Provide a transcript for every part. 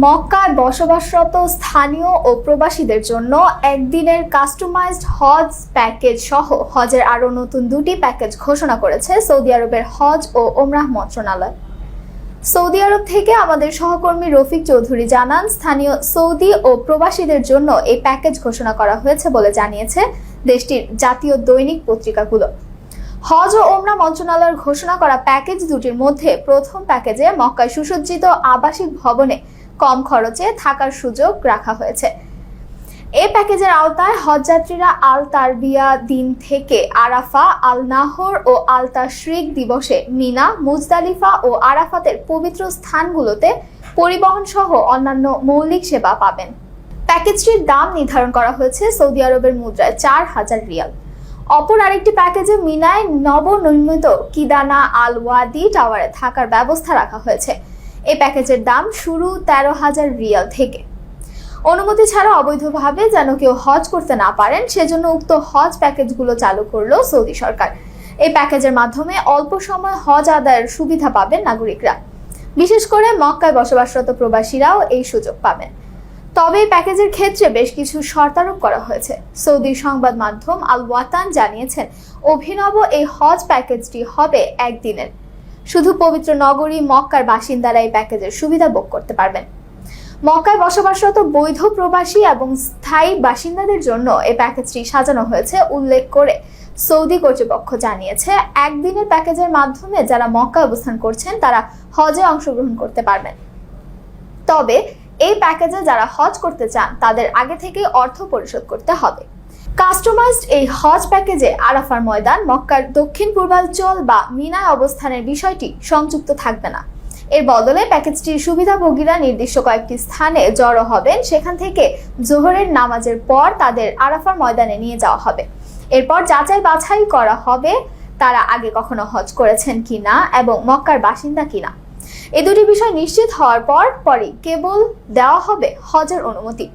মক্কায় বসবাসরত স্থানীয় ও প্রবাসীদের জন্য একদিনের কাস্টমাইজড হজ প্যাকেজ সহ হজের আরও নতুন দুটি প্যাকেজ ঘোষণা করেছে সৌদি আরবের হজ ও ওমরাহ মন্ত্রণালয়। সৌদি আরব থেকে আমাদের সহকর্মী রফিক চৌধুরী জানান, স্থানীয় সৌদি ও প্রবাসীদের জন্য এই প্যাকেজ ঘোষণা করা হয়েছে বলে জানিয়েছে দেশটির জাতীয় দৈনিক পত্রিকাগুলো। হজ ও ওমরা মন্ত্রণালয়ের ঘোষণা করা প্যাকেজ দুটির মধ্যে প্রথম প্যাকেজে মক্কায় সুসজ্জিত আবাসিক ভবনে কম খরচে থাকার সুযোগ রাখা হয়েছে। এই প্যাকেজের আওতায় হজযাত্রীরা আল তারবিয়া দিন থেকে আরাফা আল নাহর ও আল তাশরিক দিবসে মিনা, মুজদালিফা ও আরাফাতের পবিত্র স্থানগুলোতে পরিবহন সহ অন্যান্য মৌলিক সেবা পাবেন। প্যাকেজটির দাম নির্ধারণ করা হয়েছে সৌদি আরবের মুদ্রায় চার হাজার রিয়াল। অপর আরেকটি প্যাকেজে মিনায় নবনির্মিত কিদানা আল ওয়াদি টাওয়ারে থাকার ব্যবস্থা রাখা হয়েছে। এই প্যাকেজের দাম শুরু তেরো হাজার রিয়াল থেকে। অনুমতি ছাড়া অবৈধভাবে যেন কেউ হজ করতে না পারেন, সেজন্য উক্ত হজ প্যাকেজগুলো চালু করল সৌদি সরকার। এই প্যাকেজের মাধ্যমে অল্প সময় হজ আদায়ের সুবিধা পাবেন নাগরিকরা। বিশেষ করে মক্কায় বসবাসরত প্রবাসীরাও এই সুযোগ পাবেন। তবে এই প্যাকেজের ক্ষেত্রে বেশ কিছু শর্তারোপ করা হয়েছে। সৌদি সংবাদ মাধ্যম আল ওয়াতান জানিয়েছেন, অভিনব এই হজ প্যাকেজটি হবে একদিনের। শুধু পবিত্র নগরী, মক্কার বাসিন্দারা এই প্যাকেজের সুবিধা ভোগ করতে পারবেন। মক্কায় বসবাসরত বৈধ প্রবাসী এবং স্থায়ী বাসিন্দাদের জন্য এই প্যাকেজটি সাজানো হয়েছে, উল্লেখ করে সৌদি কর্তৃপক্ষ জানিয়েছে, একদিনের প্যাকেজের মাধ্যমে যারা মক্কায় অবস্থান করছেন, তারা হজে অংশগ্রহণ করতে পারবেন। তবে, এই প্যাকেজে যারা হজ করতে চান, তাদের আগে থেকেই অর্থ পরিশোধ করতে হবে। কাস্টমাইজড এই হজ প্যাকেজে আরাফার ময়দান, মক্কার দক্ষিণ পূর্বাঞ্চল বা মিনায় অবস্থানের বিষয়টি সংযুক্ত থাকবে না। এর বদলে প্যাকেজটির সুবিধাভোগীরা নির্দিষ্ট কয়েকটি স্থানে জড়ো হবেন, সেখান থেকে জোহরের নামাজের পর তাদের আরাফার ময়দানে নিয়ে যাওয়া হবে। এরপর যাচাই বাছাই করা হবে তারা আগে কখনো হজ করেছেন কিনা এবং মক্কার বাসিন্দা কিনা। এ দুটি বিষয় নিশ্চিত হওয়ার পর পরই কেবল দেওয়া হবে হজের অনুমতি।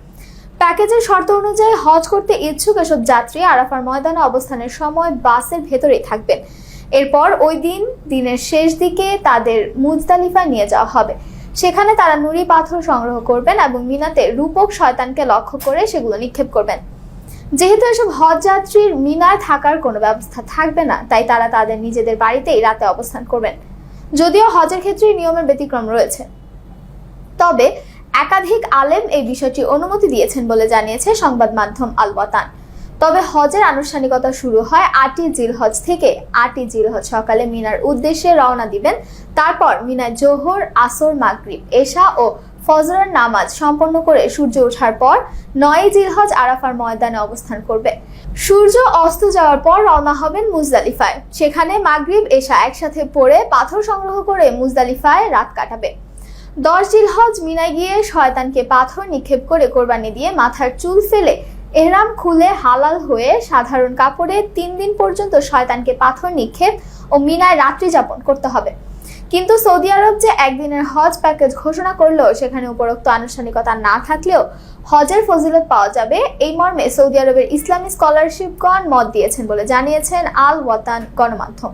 প্যাকেজের শর্ত অনুযায়ী হজ করতে ইচ্ছুক এসব যাত্রী আরাফার ময়দানে অবস্থানের সময় বাসের ভেতরেই থাকবেন। এরপর ওই দিন, দিনের শেষ দিকে তাদের মুজদালিফায় নিয়ে যাওয়া হবে। সেখানে তারা নুড়ি পাথর সংগ্রহ করবেন এবং মিনাতে রূপক শয়তানকে লক্ষ্য করে সেগুলো নিক্ষেপ করবেন। যেহেতু এসব হজ যাত্রীর মিনায় থাকার কোনো ব্যবস্থা থাকবে না, তাই তারা তাদের নিজেদের বাড়িতেই রাতে অবস্থান করবেন। যদিও হজের ক্ষেত্রে নিয়মের ব্যতিক্রম রয়েছে। তবে একাধিক আলেম এই বিষয়টি অনুমতি দিয়েছেন বলে জানিয়েছে সংবাদ মাধ্যম আল ওয়াতান তবে হজের আনুষ্ঠানিকতা শুরু হয় আটই জিলহজ থেকে। আটই জিলহজ সকালে মিনার উদ্দেশ্যে রওনা দিবেন। তারপর মিনায় জোহর, আসর, মাগরিব, এশা ও ফজরের নামাজ সম্পন্ন করে সূর্য ওঠার পর নয় জিলহজ আরাফার ময়দানে অবস্থান করবে। সূর্য অস্ত যাওয়ার পর রওনা হবেন মুজদালিফায়। সেখানে মাগরিব, এশা একসাথে পড়ে পাথর সংগ্রহ করে মুজদালিফায় রাত কাটাবে। দশ জিল হজ মিনায় গিয়ে শয়তানকে পাথর নিক্ষেপ করে কোরবানি দিয়ে মাথার চুল ফেলে এহরাম খুলে হালাল হয়ে সাধারণ কাপড়ে তিন দিন পর্যন্ত শয়তানকে পাথর নিক্ষেপ ও মিনায় রাত্রি যাপন করতে হবে। কিন্তু সৌদি আরব যে একদিনের হজ প্যাকেজ ঘোষণা করলেও সেখানে উপরোক্ত আনুষ্ঠানিকতা না থাকলেও হজের ফজিলত পাওয়া যাবে। এই মর্মে সৌদি আরবের ইসলামী স্কলারশিপগণ মত দিয়েছেন বলে জানিয়েছেন আল ওয়াতান গণমাধ্যম।